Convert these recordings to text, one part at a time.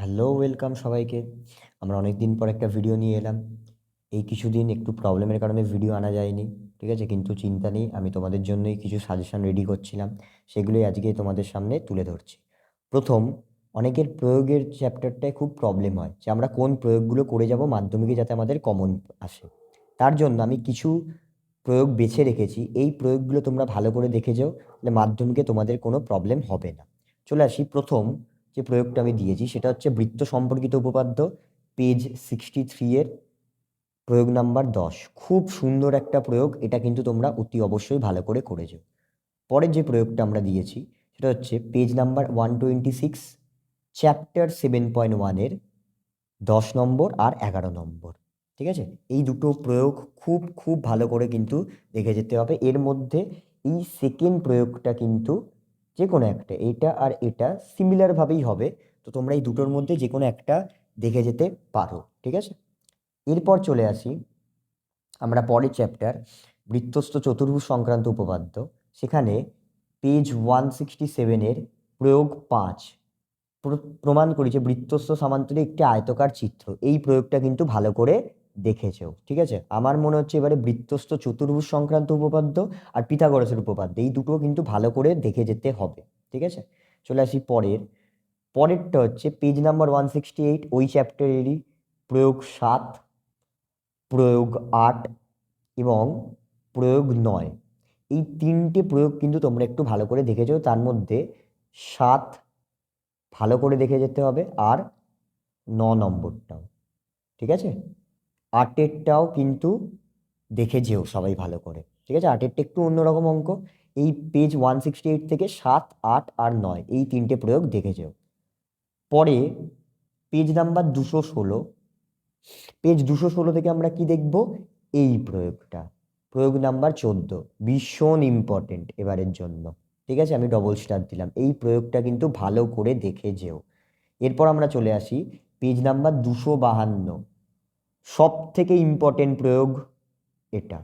Hello welcome সবাইকে। আমরা অনেক দিন পর একটা ভিডিও নিয়ে এলাম। এই কিছুদিন একটু প্রবলেমের কারণে ভিডিও আনা যায়নি, ঠিক আছে? কিন্তু চিন্তা নেই, আমি তোমাদের জন্যই কিছু সাজেশন রেডি করছিলাম। সেগুলোই আজকে তোমাদের সামনে তুলে ধরছি। প্রথম, অনেকের প্রয়োগের চ্যাপ্টারটায় খুব প্রবলেম হয় যে আমরা কোন প্রয়োগগুলো করে যাব মাধ্যমিকে যাতে আমাদের কমন আসে। তার জন্য আমি কিছু প্রয়োগ বেছে রেখেছি। এই প্রয়োগগুলো তোমরা ভালো করে দেখে যাও মাধ্যমিকে তোমাদের কোনো প্রবলেম হবে না। চলে আসি। প্রথম যে প্রয়োগটা আমি দিয়েছি, সেটা হচ্ছে বৃত্ত সম্পর্কিত উপপাদ্য পেজ সিক্সটি থ্রি এর প্রয়োগ নাম্বার দশ। খুব সুন্দর একটা প্রয়োগ, এটা কিন্তু তোমরা অতি অবশ্যই ভালো করে করেছ। পরের যে প্রয়োগটা আমরা দিয়েছি, সেটা হচ্ছে page number one twenty six chapter seven point ওয়ানের দশ নম্বর আর এগারো নম্বর। ঠিক আছে? এই দুটো প্রয়োগ খুব খুব ভালো করে কিন্তু দেখে যেতে হবে। এর মধ্যে এই সেকেন্ড প্রয়োগটা কিন্তু যে কোনো একটা, এটা আর এটা সিমিলারভাবেই হবে। তো তোমরা এই দুটোর মধ্যে যে কোনো একটা দেখে যেতে পারো, ঠিক আছে? এরপর চলে আসি, আমরা পরের চ্যাপ্টার বৃত্তস্থ চতুর্ভুজ সংক্রান্ত উপপাদ্য। সেখানে পেজ ওয়ান সিক্সটি সেভেনের প্রয়োগ পাঁচ প্র- প্রমাণ করি যে বৃত্তস্থ সামান্তরিক একটি আয়তকার চিত্র। এই প্রয়োগটা কিন্তু ভালো করে দেখেছেও ঠিক আছে? আমার মনে হচ্ছে এবারে বৃত্তস্থ চতুর্ভুজ সংক্রান্ত উপপাদ্য আর পিথাগোরাসের উপপাদ্য, এই দুটো কিন্তু ভালো করে দেখে যেতে হবে, ঠিক আছে? চলে আসি পরের। পরেরটা হচ্ছে page number one sixty eight ওই চ্যাপ্টারেরই প্রয়োগ সাত, প্রয়োগ আট এবং প্রয়োগ নয়। এই তিনটে প্রয়োগ কিন্তু তোমরা একটু ভালো করে দেখেছ, তার মধ্যে সাত ভালো করে দেখে যেতে হবে আর ন নম্বরটাও, ঠিক আছে? আটেরটাও কিন্তু দেখে যেও সবাই ভালো করে, ঠিক আছে? আটেরটা একটু অন্যরকম অঙ্ক। এই পেজ ওয়ান সিক্সটি এইট থেকে সাত, আট আর নয়, এই তিনটে প্রয়োগ দেখে যেও। পরে পেজ নাম্বার দুশো ষোলো পেজ দুশো ষোলো থেকে আমরা কি দেখব? এই প্রয়োগটা। প্রয়োগ নাম্বার চোদ্দ, ভীষণ ইম্পর্টেন্ট এবারের জন্য, ঠিক আছে? আমি ডবল স্টার দিলাম। এই প্রয়োগটা কিন্তু ভালো করে দেখে যেও। এরপর আমরা চলে আসি পেজ নাম্বার দুশো বাহান্ন সব থেকে ইম্পর্টেন্ট প্রয়োগ এটা।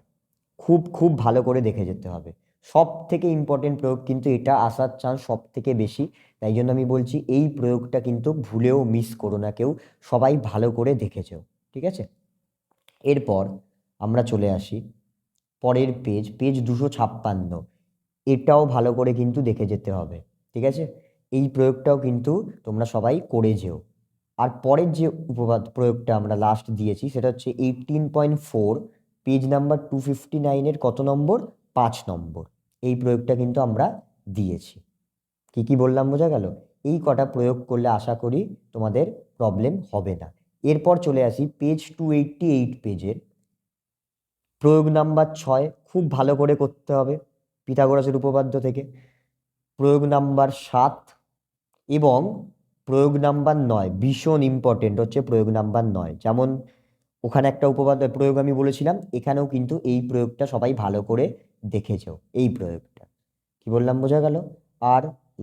খুব খুব ভালো করে দেখে যেতে হবে। সব থেকে ইম্পর্টেন্ট প্রয়োগ কিন্তু এটা আসার চান্স সব থেকে বেশি। তাই জন্য আমি বলছি, এই প্রয়োগটা কিন্তু ভুলেও মিস করো না কেউ। সবাই ভালো করে দেখেছ, ঠিক আছে? এরপর আমরা চলে আসি পরের পেজ পেজ দুশো ছাপ্পান্ন। এটাও ভালো করে কিন্তু দেখে যেতে হবে, ঠিক আছে? এই প্রয়োগটাও কিন্তু তোমরা সবাই করে যেও। আর পরের যে উপবাদ প্রয়োগটা আমরা লাস্ট দিয়েছি, সেটা হচ্ছে eighteen point four page number two fifty নাইনের কত নম্বর? পাঁচ নম্বর। এই প্রয়োগটা কিন্তু আমরা দিয়েছি। কি কি বললাম বোঝা গেল? এই কটা প্রয়োগ করলে আশা করি তোমাদের প্রবলেম হবে না। এরপর চলে আসি পেজ টু এইটটি এইট পেজের প্রয়োগ নাম্বার ছয়, খুব ভালো করে করতে হবে পিথাগোরাসের উপপাদ্য থেকে। প্রয়োগ নাম্বার সাত এবং প্রয়োগ নাম্বার নয়, ভীষণ ইম্পর্টেন্ট হচ্ছে প্রয়োগ নাম্বার নয়। যেমন ওখানে একটা উপপাদ্য, প্রয়োগ আমি বলেছিলাম, এখানেও কিন্তু এই প্রয়োগটা সবাই ভালো করে দেখেছ, এই প্রয়োগটা। কি বললাম, বোঝা গেল? আর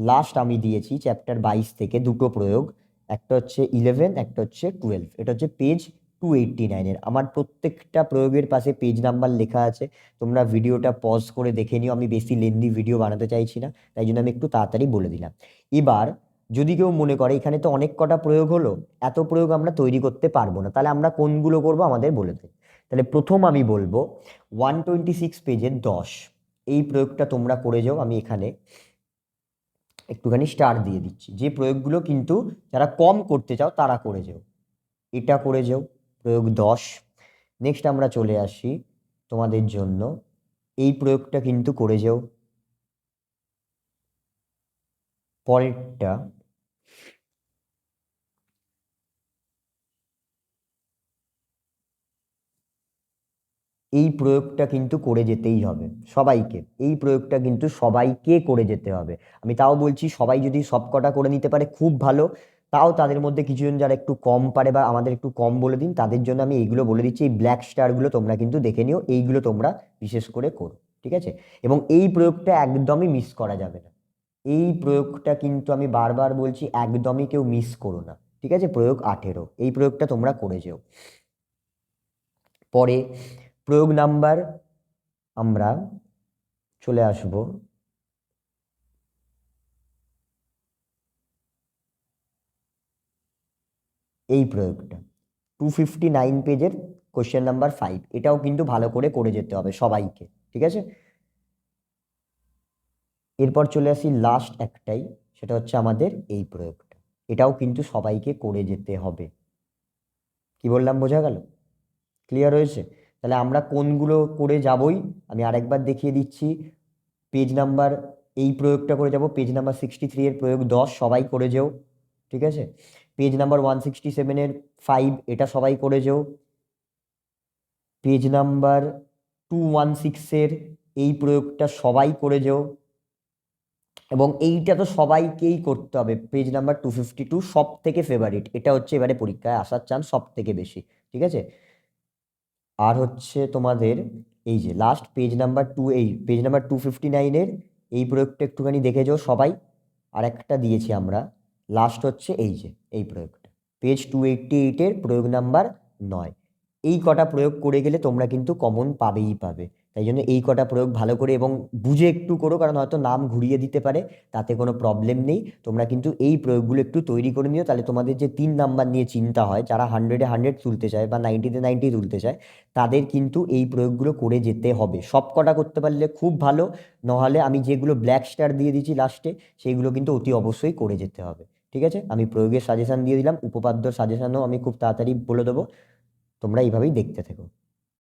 লাস্ট আমি দিয়েছি চ্যাপ্টার বাইশ থেকে দুটো প্রয়োগ, একটা হচ্ছে ইলেভেন একটা হচ্ছে টুয়েলভ এটা হচ্ছে পেজ টু এইটটি নাইনের আমার প্রত্যেকটা প্রয়োগের পাশে পেজ নাম্বার লেখা আছে। তোমরা ভিডিওটা পজ করে দেখে নিও। আমি বেশি লেন্দি ভিডিও বানাতে চাইছি না, তাই জন্য আমি একটু তাড়াতাড়ি বলে দিলাম। এবার যদি কেউ মনে করে, এখানে তো অনেক কটা প্রয়োগ হলো, এত প্রয়োগ আমরা তৈরি করতে পারব না, তাহলে আমরা কোনগুলো করব? আমাদের বলে দিন তাহলে প্রথম আমি বলব ওয়ান টোয়েন্টি সিক্স পেজের দশ। এই প্রয়োগটা তোমরা করে যাও, আমি এখানে একটুখানি স্টার দিয়ে দিচ্ছি। যে প্রয়োগগুলো কিন্তু যারা কম করতে চাও, তারা করে যাও। এটা করে যাও, প্রয়োগ দশ। নেক্সট আমরা চলে আসি তোমাদের জন্য। এই প্রয়োগটা কিন্তু করে যাও। পরেরটা এই প্রয়োগটা কিন্তু করে যেতেই হবে সবাইকে। এই প্রয়োগটা কিন্তু সবাইকে করে যেতে হবে। আমি তাও বলছি, সবাই যদি সব কটা করে নিতে পারে, খুব ভালো। তাও তাদের মধ্যে কিছুজন যারা একটু কম পারে বা আমাদের একটু কম বলে দিন, তাদের জন্য আমি এইগুলো বলে দিচ্ছি। এই ব্ল্যাক স্টারগুলো তোমরা কিন্তু দেখে নিও, এইগুলো তোমরা বিশেষ করে করো, ঠিক আছে? এবং এই প্রয়োগটা একদমই মিস করা যাবে না। এই প্রয়োগটা কিন্তু আমি বারবার বলছি, একদমই কেউ মিস করো না, ঠিক আছে? প্রয়োগ আঠেরো, এই প্রয়োগটা তোমরা করে যেও। পরে প্রয়োগ নাম্বার, আমরা চলে আসব। এই প্রয়োগটা। টু ফিফটি নাইন পেজের কোশ্চেন নাম্বার ফাইভ এটাও কিন্তু ভালো করে করে যেতে হবে সবাইকে, ঠিক আছে? এরপর চলে আসি লাস্ট একটাই, সেটা হচ্ছে আমাদের এই প্রয়োগটা। এটাও কিন্তু সবাইকে করে যেতে হবে। কি বললাম, বোঝা গেল? ক্লিয়ার হয়েছে? তাহলে আমরা কোনগুলো করে যাবই? আমি আরেকবার দেখিয়ে দিচ্ছি। পেজ নাম্বার, এই প্রয়োগটা করে যাব। পেজ নাম্বার সিক্সটি থ্রি এর প্রয়োগ দশ, সবাই করে যেও। ঠিক আছে? পেজ নাম্বার ওয়ান সিক্সটি সেভেনের ফাইভ এটা সবাই করে যেও। পেজ নাম্বার টু ওয়ান সিক্সের এই প্রয়োগটা সবাই করে যেও। এবং এইটা তো সবাইকেই করতে হবে। Page number two fifty two সব থেকে ফেভারিট এটা হচ্ছে এবারে পরীক্ষায় আসার চান্স সব থেকে বেশি। ঠিক আছে? আর হচ্ছে তোমাদের এই যে লাস্ট পেজ নাম্বার টু এই পেজ নাম্বার টু ফিফটি নাইনের এই প্রয়োগটা একটুখানি দেখে যাও সবাই। আর একটা দিয়েছি আমরা। লাস্ট হচ্ছে এই যে, এই প্রয়োগটা। পেজ টু এইটটি এইটের প্রয়োগ নাম্বার নয়। এই কটা প্রয়োগ করে গেলে তোমরা কিন্তু কমন পাবেই পাবে। তাই জন্য এই কটা প্রয়োগ ভালো করে এবং বুঝে একটু করো, কারণ হয়তো নাম ঘুরিয়ে দিতে পারে, তাতে কোনো প্রবলেম নেই। তোমরা কিন্তু এই প্রয়োগগুলো একটু তৈরি করে নিও। তাহলে তোমাদের যে তিন নাম্বার নিয়ে চিন্তা হয়, যারা হান্ড্রেডে হান্ড্রেড তুলতে চায় বা নাইনটিতে নাইনটি তুলতে চায়, তাদের কিন্তু এই প্রয়োগগুলো করে যেতে হবে। সব কটা করতে পারলে খুব ভালো, নাহলে আমি যেগুলো ব্ল্যাক স্টার দিয়ে দিচ্ছি লাস্টে সেইগুলো কিন্তু অতি অবশ্যই করে যেতে হবে। ঠিক আছে? আমি প্রয়োগের সাজেশান দিয়ে দিলাম উপপাদ্যর সাজেশানও আমি খুব তাড়াতাড়ি বলে দেবো। তোমরা এইভাবেই দেখতে থেকো।